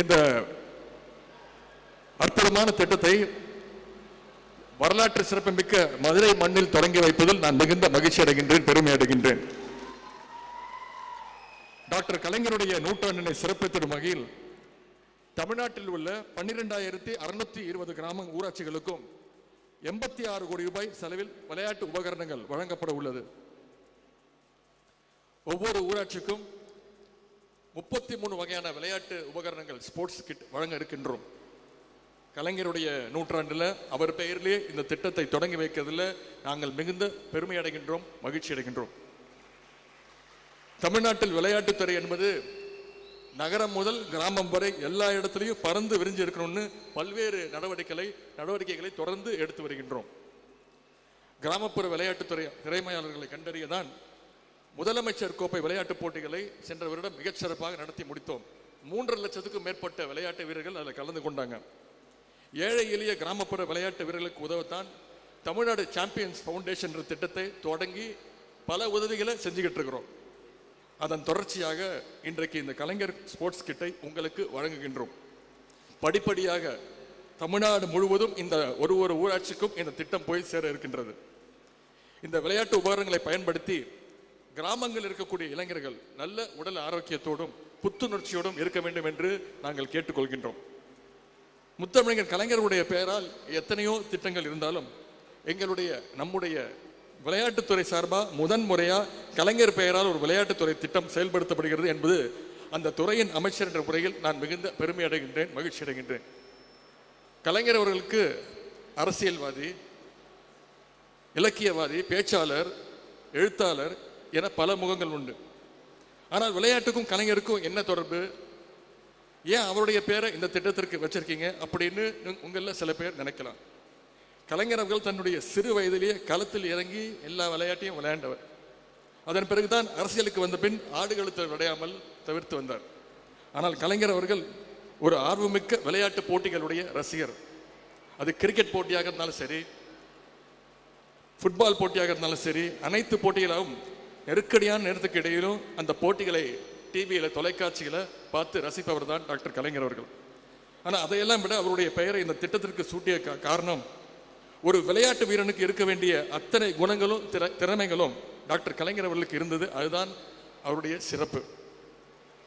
இந்த அற்புதமான திட்டத்தை வரலாற்று சிறப்புமிக்க மதுரை மண்ணில் தொடங்கி வைப்பதில் நான் மிகுந்த மகிழ்ச்சி அடைகின்றேன் பெருமை அடைகின்றேன். டாக்டர் கலைஞருடைய நூற்றாண்டினை சிறப்பித்திடும் வகையில் தமிழ்நாட்டில் உள்ள பன்னிரெண்டாயிரத்தி அறுநூத்தி இருபது கிராம ஊராட்சிகளுக்கும் எண்பத்தி ஆறு கோடி ரூபாய் செலவில் விளையாட்டு உபகரணங்கள் வழங்கப்பட உள்ளது. ஒவ்வொரு ஊராட்சிக்கும் முப்பத்தி மூணு வகையான விளையாட்டு உபகரணங்கள் ஸ்போர்ட்ஸ் கிட் வழங்க இருக்கின்றோம். கலைஞருடைய நூற்றாண்டில் அவர் பெயரிலே இந்த திட்டத்தை தொடங்கி வைக்கிறதுல நாங்கள் மிகுந்த பெருமை அடைகின்றோம் மகிழ்ச்சி அடைகின்றோம். தமிழ்நாட்டில் விளையாட்டுத்துறை என்பது நகரம் முதல் கிராமம் வரை எல்லா இடத்துலையும் பறந்து விரிஞ்சு இருக்கணும்னு பல்வேறு நடவடிக்கைகளை நடவடிக்கைகளை தொடர்ந்து எடுத்து வருகின்றோம். கிராமப்புற விளையாட்டுத்துறை திறமையாளர்களை கண்டறியதான் முதலமைச்சர் கோப்பை விளையாட்டுப் போட்டிகளை சென்ற வருடம் மிகச்சிறப்பாக நடத்தி முடித்தோம். மூன்றரை லட்சத்துக்கும் மேற்பட்ட விளையாட்டு வீரர்கள் அதில் கலந்து கொண்டாங்க. ஏழை எளிய கிராமப்புற விளையாட்டு வீரர்களுக்கு உதவத்தான் தமிழ்நாடு சாம்பியன்ஸ் ஃபவுண்டேஷன் திட்டத்தை தொடங்கி பல உதவிகளை செஞ்சுக்கிட்டு இருக்கிறோம். அதன் தொடர்ச்சியாக இன்றைக்கு இந்த கலைஞர் ஸ்போர்ட்ஸ் கிட்டை உங்களுக்கு வழங்குகின்றோம். படிப்படியாக தமிழ்நாடு முழுவதும் இந்த ஒரு ஒரு ஊராட்சிக்கும் இந்த திட்டம் போய் சேர இருக்கின்றது. இந்த விளையாட்டு உபகரணங்களை பயன்படுத்தி கிராமங்களில் இருக்கக்கூடிய இளைஞர்கள் நல்ல உடல் ஆரோக்கியத்தோடும் புத்துணர்ச்சியோடும் இருக்க வேண்டும் என்று நாங்கள் கேட்டுக்கொள்கின்றோம். முத்தமிழர் கலைஞருடைய பெயரால் எத்தனையோ திட்டங்கள் இருந்தாலும் எங்களுடைய நம்முடைய விளையாட்டுத்துறை சார்பாக முதன் முறையாக கலைஞர் பெயரால் ஒரு விளையாட்டுத்துறை திட்டம் செயல்படுத்தப்படுகிறது என்பது அந்த துறையின் அமைச்சர் என்ற முறையில் நான் மிகுந்த பெருமை அடைகின்றேன் மகிழ்ச்சி அடைகின்றேன். கலைஞர் அவர்களுக்கு அரசியல்வாதி இலக்கியவாதி பேச்சாளர் எழுத்தாளர் என பல முகங்கள் உண்டு. ஆனால் விளையாட்டுக்கும் கலைஞருக்கும் என்ன தொடர்பு? ஏன் அவருடைய பேரை இந்த திட்டத்திற்கு வச்சிருக்கீங்க? அப்படின்னு உங்களில் சில பேர் நினைக்கலாம். கலைஞர் அவர்கள் தன்னுடைய சிறு வயதிலேயே களத்தில் இறங்கி எல்லா விளையாட்டையும் விளையாண்டவர். அதன் பிறகுதான் அரசியலுக்கு வந்த பின் ஆடுகளுக்கு விளையாமல் தவிர்த்து வந்தார். ஆனால் கலைஞர் அவர்கள் ஒரு ஆர்வமிக்க விளையாட்டு போட்டிகளுடைய ரசிகர். அது கிரிக்கெட் போட்டியாக இருந்தாலும் சரி ஃபுட்பால் போட்டியாக இருந்தாலும் சரி அனைத்து போட்டிகளாகவும் நெருக்கடியான நேரத்துக்கு இடையிலும் அந்த போட்டிகளை டிவியில் தொலைக்காட்சியில் பார்த்து ரசிப்பவர் தான் டாக்டர் கலைஞர் அவர்கள். ஆனால் அதையெல்லாம் விட அவருடைய பெயரை இந்த திட்டத்திற்கு சூட்டிய காரணம் ஒரு விளையாட்டு வீரனுக்கு இருக்க வேண்டிய அத்தனை குணங்களும் திற திறமைகளும் டாக்டர் கலைஞர் அவர்களுக்கு இருந்தது. அதுதான் அவருடைய சிறப்பு.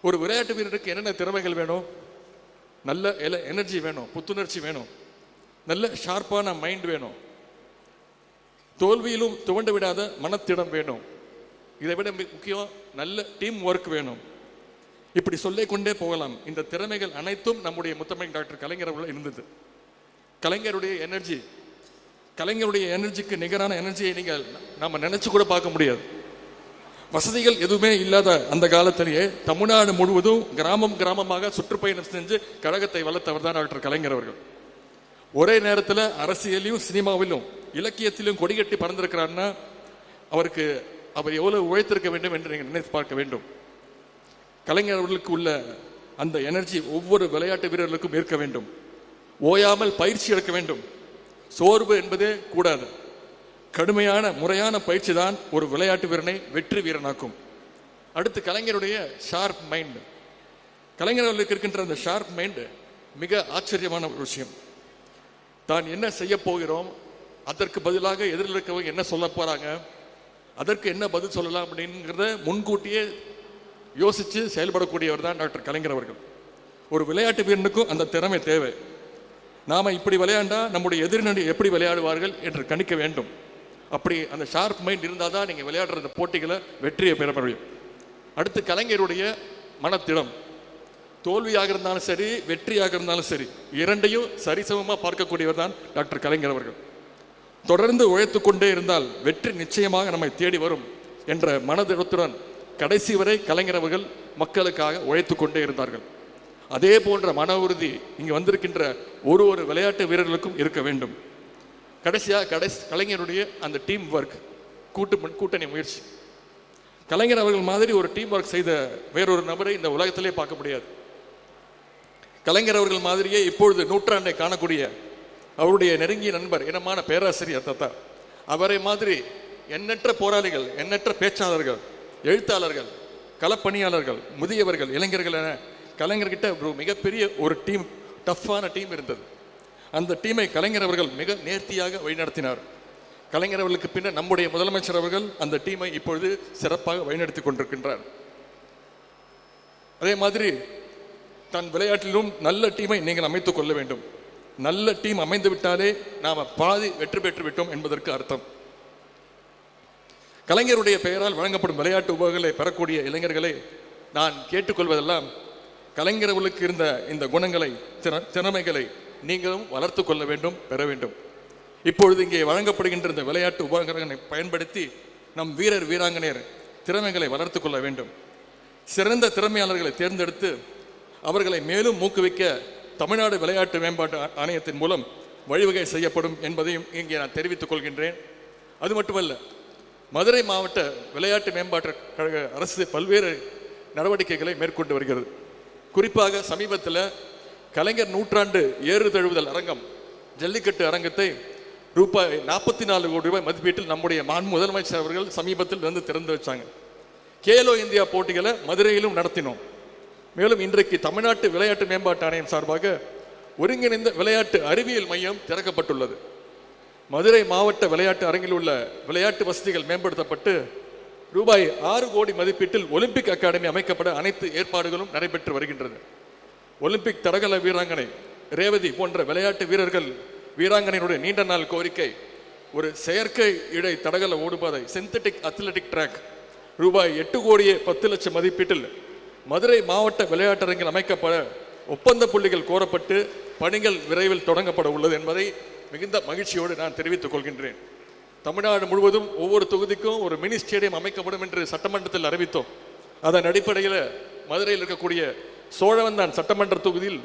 ஒரு விளையாட்டு வீரருக்கு என்னென்ன திறமைகள் வேணும்? நல்ல எல எனர்ஜி வேணும் புத்துணர்ச்சி வேணும். நல்ல ஷார்ப்பான மைண்ட் வேணும். தோல்வியிலும் துவண்டு விடாத மனத்திடம் வேணும். இதை விட முக்கியம் நல்ல டீம் ஒர்க் வேணும். இப்படி சொல்லிக் கொண்டே போகலாம். இந்த திறமைகள் அனைத்தும் நம்முடைய முத்தமிழ் டாக்டர் கலைஞர் அவர்கள் இருந்தது. கலைஞருடைய எனர்ஜி கலைஞருடைய எனர்ஜிக்கு நிகரான எனர்ஜியை நீங்கள் நம்ம நினைச்சு கூட பார்க்க முடியாது. வசதிகள் எதுவுமே இல்லாத அந்த காலத்திலேயே தமிழ்நாடு முழுவதும் கிராமம் கிராமமாக சுற்றுப்பயணம் செஞ்சு கழகத்தை வளர்த்தவர் தான் டாக்டர் கலைஞர் அவர்கள். ஒரே நேரத்தில் அரசியலையும் சினிமாவிலும் இலக்கியத்திலும் கொடிகட்டி பறந்திருக்கிறாருன்னா அவருக்கு அவர் எவ்வளவு உழைத்திருக்க வேண்டும் என்று நீங்கள் நினைத்து பார்க்க வேண்டும். கலைஞர்களுக்கு உள்ள அந்த எனர்ஜி ஒவ்வொரு விளையாட்டு வீரர்களுக்கும் இருக்க வேண்டும். ஓயாமல் பயிற்சி எடுக்க வேண்டும். சோர்வு என்பதே கூடாது. கடுமையான முறையான பயிற்சி தான் ஒரு விளையாட்டு வீரனை வெற்றி வீரனாக்கும். அடுத்து கலைஞருடைய ஷார்ப் மைண்ட் கலைஞர்களுக்கு இருக்கின்ற அந்த ஷார்ப் மைண்டு மிக ஆச்சரியமான ஒரு விஷயம். தான் என்ன செய்ய போகிறோம் அதற்கு பதிலாக எதிரில் இருக்கவங்க என்ன சொல்ல போகிறாங்க அதற்கு என்ன பதில் சொல்லலாம் அப்படிங்கிறத முன்கூட்டியே யோசித்து செயல்படக்கூடியவர் தான் டாக்டர் கலைஞர் அவர்கள். ஒரு விளையாட்டு வீரனுக்கும் அந்த திறமை தேவை. நாம் இப்படி விளையாண்டா நம்முடைய எதிரினடி எப்படி விளையாடுவார்கள் என்று கணிக்க வேண்டும். அப்படி அந்த ஷார்ப் மைண்ட் இருந்தால் தான் நீங்கள் விளையாடுற போட்டிகளை வெற்றியை பெற முடியும். அடுத்து கலைஞருடைய மனத்திடம். தோல்வியாக இருந்தாலும் சரி வெற்றியாக இருந்தாலும் சரி இரண்டையும் சரிசமமாக பார்க்கக்கூடியவர் தான் டாக்டர் கலைஞர் அவர்கள். தொடர்ந்து உழைத்து கொண்டே இருந்தால் வெற்றி நிச்சயமாக நம்மை தேடி வரும் என்ற மனதிடத்துடன் கடைசி வரை கலைஞரவர்கள் மக்களுக்காக உழைத்து கொண்டே இருந்தார்கள். அதே போன்ற மன உறுதி இங்கு வந்திருக்கின்ற ஒரு ஒரு விளையாட்டு வீரர்களுக்கும் இருக்க வேண்டும். கடைசியாக கடைசி கலைஞருடைய அந்த டீம் ஒர்க் கூட்டு கூட்டணி முயற்சி. கலைஞர் அவர்கள் மாதிரி ஒரு டீம் ஒர்க் செய்த வேறொரு நபரை இந்த உலகத்திலே பார்க்க முடியாது. கலைஞர் அவர்கள் மாதிரியே இப்பொழுது நூற்றாண்டை காணக்கூடிய அவருடைய நெருங்கிய நண்பர் இனமான பேராசிரியர் தத்தா. அவரை மாதிரி எண்ணற்ற போராளிகள் எண்ணற்ற பேச்சாளர்கள் எழுத்தாளர்கள் களப்பணியாளர்கள் முதியவர்கள் இளைஞர்கள் என கலைஞர்கிட்ட ஒரு மிகப்பெரிய ஒரு டீம் டஃப்பான டீம் இருந்தது. அந்த டீமை கலைஞர் அவர்கள் மிக நேர்த்தியாக வழிநடத்தினார். கலைஞர் அவர்களுக்கு பின்னர் நம்முடைய முதலமைச்சர் அவர்கள் அந்த டீமை இப்பொழுது சிறப்பாக வழிநடத்தி கொண்டிருக்கின்றார். அதே மாதிரி தன் விளையாட்டிலும் நல்ல டீமை நீங்கள் அமைத்துக் கொள்ள வேண்டும். நல்ல டீம் அமைந்து விட்டாலே நாம் பாதி வெற்றி பெற்று விட்டோம் என்பதற்கு அர்த்தம். கலைஞருடைய பெயரால் வழங்கப்படும் விளையாட்டு உபகங்களை பெறக்கூடிய இளைஞர்களை நான் கேட்டுக்கொள்வதெல்லாம் கலைஞர்களுக்கு இருந்த இந்த குணங்களை திற- திறமைகளை நீங்களும் வளர்த்து கொள்ள வேண்டும் பெற வேண்டும். இப்பொழுது இங்கே வழங்கப்படுகின்ற இந்த விளையாட்டு உபகரணங்களை பயன்படுத்தி நம் வீரர் வீராங்கனையர் திறமைகளை வளர்த்து கொள்ள வேண்டும். சிறந்த திறமையாளர்களை தேர்ந்தெடுத்து அவர்களை மேலும் ஊக்குவிக்க தமிழ்நாடு விளையாட்டு மேம்பாட்டு ஆணையத்தின் மூலம் வழிவகை செய்யப்படும் என்பதையும் இங்கே நான் தெரிவித்துக் கொள்கின்றேன். அது மட்டுமல்ல மதுரை மாவட்ட விளையாட்டு மேம்பாட்டு கழக அரசு பல்வேறு நடவடிக்கைகளை மேற்கொண்டு வருகிறது. குறிப்பாக சமீபத்தில் கலைஞர் நூற்றாண்டு ஏறு தழுவுதல் அரங்கம் ஜல்லிக்கட்டு அரங்கத்தை ரூபாய் நாற்பத்தி நாலு கோடி ரூபாய் மதிப்பீட்டில் நம்முடைய மான் முதலமைச்சர் அவர்கள் சமீபத்தில் வந்து திறந்து வச்சாங்க. கேலோ இந்தியா போட்டிகளை மதுரையிலும் நடத்தினோம். மேலும் இன்றைக்கு தமிழ்நாட்டு விளையாட்டு மேம்பாட்டு ஆணையம் சார்பாக ஒருங்கிணைந்த விளையாட்டு அறிவியல் மையம் திறக்கப்பட்டுள்ளது. மதுரை மாவட்ட விளையாட்டு அரங்கில் உள்ள விளையாட்டு வசதிகள் மேம்படுத்தப்பட்டு ரூபாய் ஆறு கோடி மதிப்பீட்டில் ஒலிம்பிக் அகாடமி அமைக்கப்பட அனைத்து ஏற்பாடுகளும் நடைபெற்று வருகின்றது ஒலிம்பிக் தடகள வீராங்கனை ரேவதி போன்ற விளையாட்டு வீரர்கள் வீராங்கனையினுடைய நீண்ட நாள் கோரிக்கை ஒரு செயற்கை இடை தடகள ஓடுபாதை சிந்தட்டிக் அத்லெட்டிக் ட்ராக் ரூபாய் எட்டு கோடியே பத்து லட்சம் மதிப்பீட்டில் மதுரை மாவட்ட விளையாட்டரங்கில் அமைக்கப்பட ஒப்பந்த புள்ளிகள் கோரப்பட்டு பணிகள் விரைவில் தொடங்கப்பட உள்ளது என்பதை மிகுந்த மகிழ்ச்சியோடு நான் தெரிவித்துக் கொள்கின்றேன். தமிழ்நாடு முழுவதும் ஒவ்வொரு தொகுதிக்கும் ஒரு மினி ஸ்டேடியம் அமைக்கப்படும் என்று சட்டமன்றத்தில் அறிவித்தோம். அதன் அடிப்படையில் மதுரையில் இருக்கக்கூடிய சோழவந்தான் சட்டமன்ற தொகுதியில்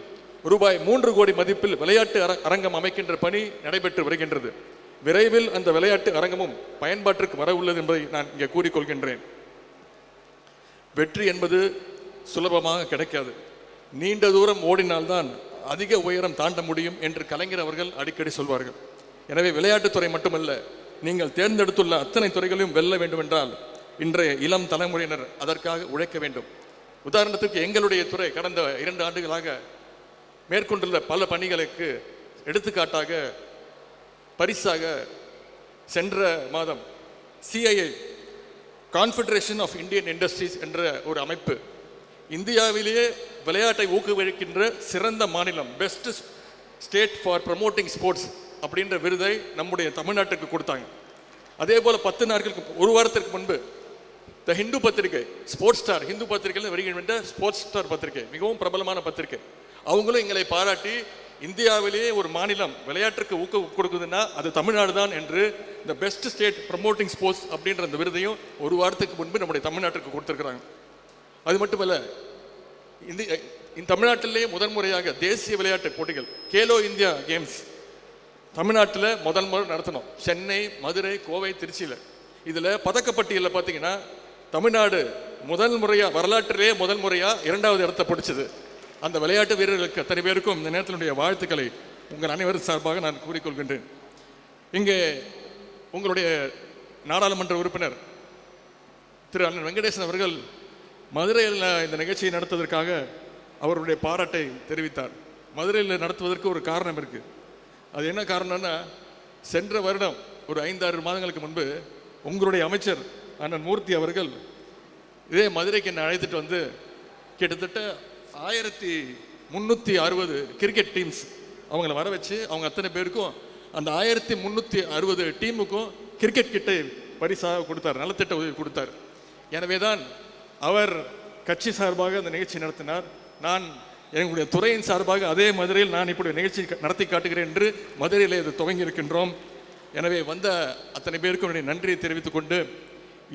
ரூபாய் மூன்று கோடி மதிப்பில் விளையாட்டு அர- அரங்கம் அமைக்கின்ற பணி நடைபெற்று வருகின்றது. விரைவில் அந்த விளையாட்டு அரங்கமும் பயன்பாட்டிற்கு வர உள்ளது என்பதை நான் இங்கே கூறிக்கொள்கின்றேன். வெற்றி என்பது சுலபமாக கிடைக்காது. நீண்ட தூரம் ஓடினால்தான் அதிக உயரம் தாண்ட முடியும் என்று கலைஞர் அவர்கள் அடிக்கடி சொல்வார்கள். எனவே விளையாட்டுத்துறை மட்டுமல்ல நீங்கள் தேர்ந்தெடுத்துள்ள அத்தனை துறைகளையும் வெல்ல வேண்டும் என்றால் இன்றைய இளம் தலைமுறையினர் அதற்காக உழைக்க வேண்டும். உதாரணத்துக்கு எங்களுடைய துறை கடந்த இரண்டு ஆண்டுகளாக மேற்கொண்டுள்ள பல பணிகளுக்கு எடுத்துக்காட்டாக பரிசாக சென்ற மாதம் CII confederation of Indian industries என்ற ஒரு அமைப்பு இந்தியாவிலேயே விளையாட்டை ஊக்குவிக்கின்ற சிறந்த மாநிலம் best state for promoting sports அப்படின்ற விருதை நம்முடைய தமிழ்நாட்டுக்கு கொடுத்தாங்க. அதே போல் பத்து நாட்களுக்கு ஒரு வாரத்திற்கு முன்பு த ஹிந்து பத்திரிகை ஸ்போர்ட்ஸ் ஸ்டார் ஹிந்து பத்திரிகையில் வருகின்ற ஸ்போர்ட்ஸ் ஸ்டார் பத்திரிகை மிகவும் பிரபலமான பத்திரிகை. அவங்களும் எங்களை பாராட்டி இந்தியாவிலேயே ஒரு மாநிலம் விளையாட்டுக்கு ஊக்க கொடுக்குதுன்னா அது தமிழ்நாடு தான் என்று இந்த பெஸ்ட் ஸ்டேட் ப்ரமோட்டிங் ஸ்போர்ட்ஸ் அப்படின்ற அந்த விருதையும் ஒரு வாரத்துக்கு முன்பு நம்முடைய தமிழ்நாட்டுக்கு கொடுத்துருக்குறாங்க. அது மட்டுமல்ல இந்த இந்த தமிழ்நாட்டிலேயே முதன்முறையாக தேசிய விளையாட்டு போட்டிகள் கேலோ இந்தியா கேம்ஸ் தமிழ்நாட்டில் முதல் முறை நடத்தணும். சென்னை மதுரை கோவை திருச்சியில். இதில் பதக்கப்பட்டியலில் பார்த்தீங்கன்னா தமிழ்நாடு முதல் முறையாக வரலாற்றிலேயே முதல் முறையாக இரண்டாவது இடத்தை பிடிச்சது. அந்த விளையாட்டு வீரர்களுக்கு அத்தனை பேருக்கும் இந்த நேரத்தினுடைய வாழ்த்துக்களை உங்கள் அனைவரும் சார்பாக நான் கூறிக்கொள்கின்றேன். இங்கே உங்களுடைய நாடாளுமன்ற உறுப்பினர் திரு அண்ணன் வெங்கடேசன் அவர்கள் மதுரையில் இந்த நிகழ்ச்சியை நடத்துவதற்காக அவருடைய பாராட்டை தெரிவித்தார். மதுரையில் நடத்துவதற்கு ஒரு காரணம் இருக்குது அது என்ன காரணம்னா சென்ற வருடம் ஒரு ஐந்தாறு மாதங்களுக்கு முன்பு உங்களுடைய அமைச்சர் அண்ணன் மூர்த்தி அவர்கள் இதே மதுரைக்கு என்னை அழைத்துட்டு வந்து கிட்டத்தட்ட ஆயிரத்தி முந்நூற்றி அறுபது கிரிக்கெட் டீம்ஸ் அவங்கள வர வச்சு அவங்க அத்தனை பேருக்கும் அந்த ஆயிரத்தி முந்நூற்றி அறுபது டீமுக்கும் கிரிக்கெட் கிட்டை பரிசாக கொடுத்தார் நலத்திட்ட உதவி கொடுத்தார். எனவே தான் அவர் கட்சி சார்பாக அந்த நிகழ்ச்சி நடத்தினார். நான் எங்களுடைய துறையின் சார்பாக அதே மதுரையில் நான் இப்படி நிகழ்ச்சி நடத்தி காட்டுகிறேன் என்று மதுரையில் இது துவங்கி இருக்கின்றோம் எனவே வந்த அத்தனை பேருக்கும் என்னுடைய நன்றியை தெரிவித்துக் கொண்டு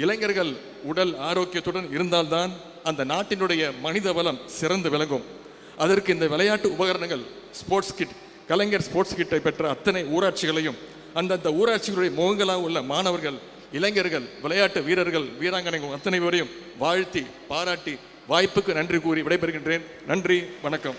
இளைஞர்கள் உடல் ஆரோக்கியத்துடன் இருந்தால்தான் அந்த நாட்டினுடைய மனித வளம் சிறந்து விளங்கும். அதற்கு இந்த விளையாட்டு உபகரணங்கள் ஸ்போர்ட்ஸ் கிட் கலைஞர் ஸ்போர்ட்ஸ் கிட்டை பெற்ற அத்தனை ஊராட்சிகளையும் அந்தந்த ஊராட்சிகளுடைய முகங்களாக உள்ள மாணவர்கள் இளைஞர்கள் விளையாட்டு வீரர்கள் வீராங்கனைகள் அத்தனை பேரையும் வாழ்த்தி பாராட்டி வாய்ப்புக்கு நன்றி கூறி விடைபெறுகின்றேன். நன்றி வணக்கம்.